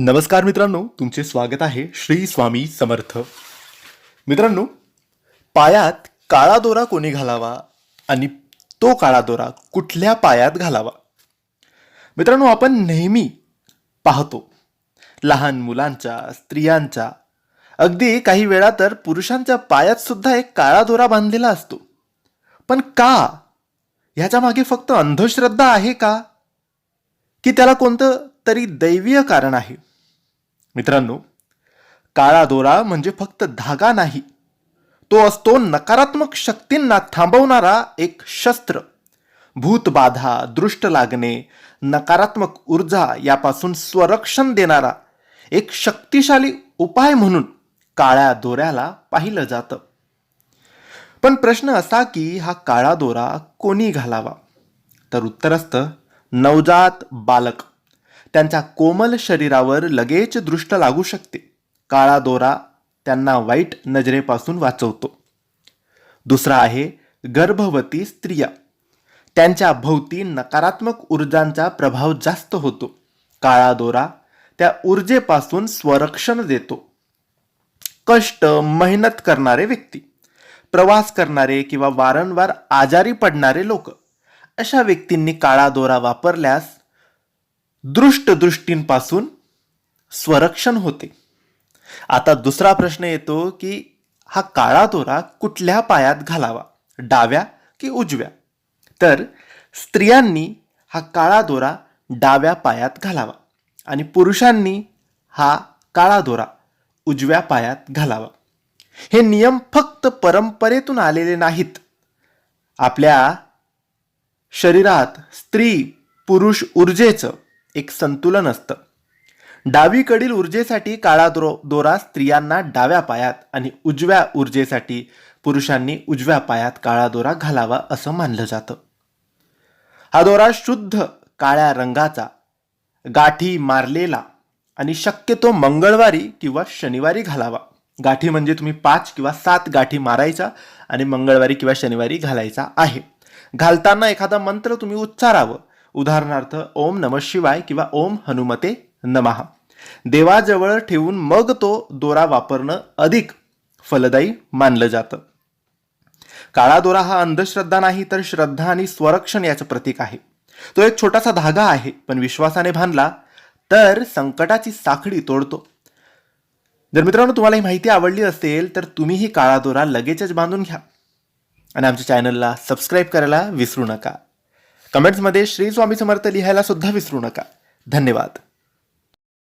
नमस्कार मित्रांनो तुमचे स्वागत आहे श्री स्वामी समर्थ. मित्रांनो पायात काळा दोरा कोणी घालावा आणि तो काळा दोरा कुठल्या पायात घालावा? मित्रांनो आपण नेहमी पाहतो लहान मुलांच्या स्त्रियांच्या अगदी काही वेळा तर पुरुषांच्या पायात सुद्धा एक काळा दोरा बांधलेला असतो. पण का? ह्याच्या मागे फक्त अंधश्रद्धा आहे का? की त्याला कोणतं तरी दैवीय कारण आहे? मित्रांनो काळा दोरा म्हणजे फक्त धागा नाही तो असतो नकारात्मक शक्तींना थांबवणारा एक शस्त्र. भूतबाधा दृष्ट लागणे नकारात्मक ऊर्जा यापासून स्वरक्षण देणारा एक शक्तिशाली उपाय म्हणून काळ्या दोऱ्याला पाहिलं जातं. पण प्रश्न असा की हा काळा दोरा कोणी घालावा? तर उत्तर असतं नवजात बालक. त्यांच्या कोमल शरीरावर लगेच दृष्ट लागू शकते. काळा दोरा त्यांना वाईट नजरेपासून वाचवतो. दुसरा आहे गर्भवती स्त्रिया. त्यांच्या भोवती नकारात्मक ऊर्जांचा प्रभाव जास्त होतो. काळा दोरा त्या ऊर्जेपासून स्वरक्षण देतो. कष्ट मेहनत करणारे व्यक्ती प्रवास करणारे किंवा वारंवार आजारी पडणारे लोक अशा व्यक्तींनी काळा दोरा वापरल्यास दृष्ट दृष्टींपासून स्वरक्षण होते. आता दुसरा प्रश्न येतो की हा काळा दोरा कुठल्या पायात घालावा? डाव्या की उजव्या? तर स्त्रियांनी हा काळा दोरा डाव्या पायात घालावा आणि पुरुषांनी हा काळा दोरा उजव्या पायात घालावा. हे नियम फक्त परंपरेतून आलेले नाहीत. आपल्या शरीरात स्त्री पुरुष ऊर्जेचं एक संतुलन असतं. डावीकडील ऊर्जेसाठी काळा दो दोरा स्त्रियांना डाव्या पायात आणि उजव्या ऊर्जेसाठी पुरुषांनी उजव्या पायात काळा दोरा घालावा असं मानलं जातं. हा दोरा शुद्ध काळ्या रंगाचा गाठी मारलेला आणि शक्यतो मंगळवारी किंवा शनिवारी घालावा. गाठी म्हणजे तुम्ही पाच किंवा सात गाठी मारायचा आणि मंगळवारी किंवा शनिवारी घालायचा आहे. घालताना एखादा मंत्र तुम्ही उच्चारावं. उदाहरणार्थ ओम नम शिवाय किंवा ओम हनुमते नमहा देवाजवळ ठेवून मग तो दोरा वापरणं अधिक फलदायी मानलं जातं. काळा दोरा हा अंधश्रद्धा नाही तर श्रद्धा आणि स्वरक्षण याचं प्रतीक आहे. तो एक छोटासा धागा आहे पण विश्वासाने बांधला तर संकटाची साखळी तोडतो. जर मित्रांनो तुम्हाला ही माहिती आवडली असेल तर तुम्हीही काळा दोरा लगेचच बांधून घ्या. आणि आमच्या चॅनलला सबस्क्राईब करायला विसरू नका. कमेंट्समध्ये श्री स्वामी समर्थ लिहायला सुद्धा विसरू नका. धन्यवाद.